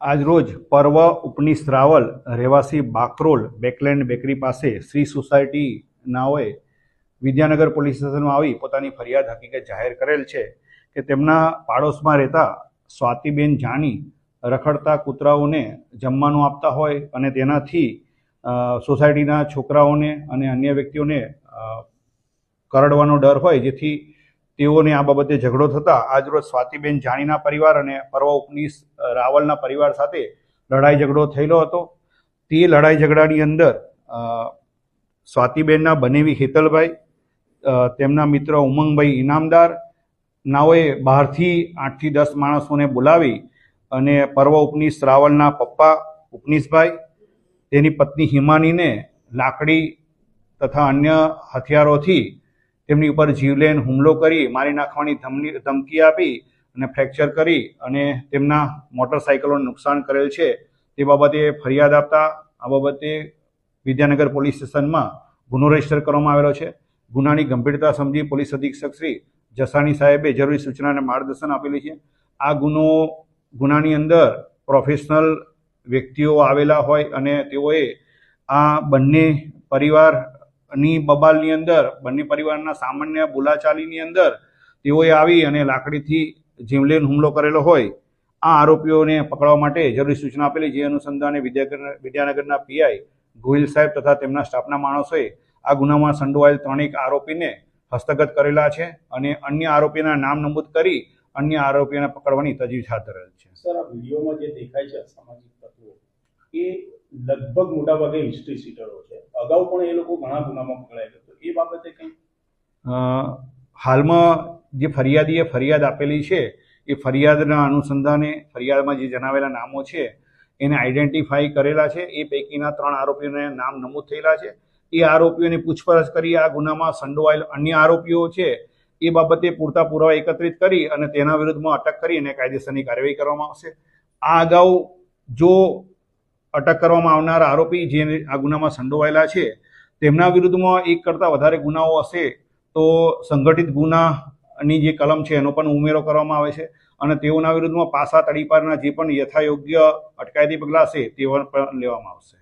આજરોજ પર્વ ઉપનીશ રાવલ રહેવાસી બાકરોલ બેકલેન્ડ બેકરી પાસે શ્રી સોસાયટી નાઓએ વિદ્યાનગર પોલીસ સ્ટેશનમાં આવી પોતાની ફરિયાદ હકીકત જાહેર કરેલ છે કે તેમના પાડોશમાં રહેતા સ્વાતિબેન જાની રખડતા કૂતરાઓને જમવાનું આપતા હોય અને તેનાથી સોસાયટીના છોકરાઓને અને અન્ય વ્યક્તિઓને કરડવાનો ડર હોય જેથી તેઓને આ બાબતે ઝઘડો થતા આજરોજ સ્વાતિબેન જાણીના પરિવાર અને પર્વ ઉપનીશ રાવલના પરિવાર સાથે લડાઈ ઝઘડો થયેલો હતો. તે લડાઈ ઝઘડાની અંદર સ્વાતિબેનના બનેવી હેતલભાઈ તેમના મિત્ર ઉમંગભાઈ ઇનામદાર, નાઓએ બહારથી આઠથી દસ માણસોને બોલાવી અને પર્વ ઉપનીશ રાવલના પપ્પા ઉપનીશભાઈ તેની પત્ની હિમાનીને લાકડી તથા અન્ય હથિયારોથી તેમની ઉપર જીવલેણ હુમલો કરી, મારી નાખવાની ધમની, ધમકી આપી અને ફ્રેક્ચર કરી અને તેમના મોટરસાઇકલોને નુકસાન કરેલ છે, તે બાબતે ફરિયાદ આપતા આ બાબતે વિદ્યાનગર પોલીસ સ્ટેશનમાં ગુનો રજિસ્ટર કરવામાં આવેલો છે. ગુનાની ગંભીરતા સમજી પોલીસ અધિક્ષક શ્રી જસાણી સાહેબે જરૂરી સૂચના અને માર્ગદર્શન આપેલી છે. આ ગુનો, ગુનાની અંદર પ્રોફેશનલ વ્યક્તિઓ આવેલા હોય અને તેઓએ આ બંને પરિવારની બબાલની અંદર, બંને પરિવારના સામાન્ય બોલાચાલીની અંદર તેઓએ આવી અને લાકડીથી જીવલેન હુમલો કરેલો હોય, આ આરોપીઓને પકડવા માટે જરૂરી સૂચના આપેલી, જે અનુસંધાને વિદ્યાનગરના પીઆઈ ગોહિલ સાહેબ તથા તેમના સ્ટાફના માણસોએ આ ગુનામાં સંડોવાયેલ ત્રણેક આરોપીને હસ્તગત કરેલા છે અને અન્ય આરોપીના નામ નમૂદ કરી અન્ય આરોપીઓને પકડવાની તજવીજ હાથ ધરેલ છે. સર, આ વિડીયોમાં જે દેખાય છે સામાજિક તત્વો, એ લગભગ મોટાભાગે હિસ્ટ્રી સીટરો છે. અગાઉ પણ એ લોકો ઘણા ગુનામાં પકડાયેલા તો એ બાબતે કંઈ? હાલમાં જે ફરિયાદીએ ફરિયાદ આપેલી છે, એ ફરિયાદના અનુસંધાને ફરિયાદમાં જે જણાવેલા નામો છે, એને આઈડેન્ટિફાઈ કરેલા છે. એ પૈકીના ત્રણ આરોપીઓને નામ નમૂદ થયેલા છે. એ આરોપીઓની પૂછપરછ કરી, આ ગુનામાં સંડોવાયેલ અન્ય આરોપીઓ છે, એ બાબતે પૂરતા પુરાવા એકત્રિત કરી અને તેના વિરુદ્ધમાં અટક કરી અને કાયદેસરની કાર્યવાહી કરવામાં આવશે. આ અગાઉ જો અટક કરવામાં આવનાર આરોપી જે આ ગુનામાં સંડોવાયેલા છે, તેમના વિરુદ્ધમાં એક કરતાં વધારે ગુનાઓ હશે તો સંગઠિત ગુનાની જે કલમ છે એનો પણ ઉમેરો કરવામાં આવે છે અને તેઓના વિરુદ્ધમાં પાસા તડીપારના જે પણ યથાયોગ્ય અટકાયતી પગલાં હશે તેઓ પણ લેવામાં આવશે.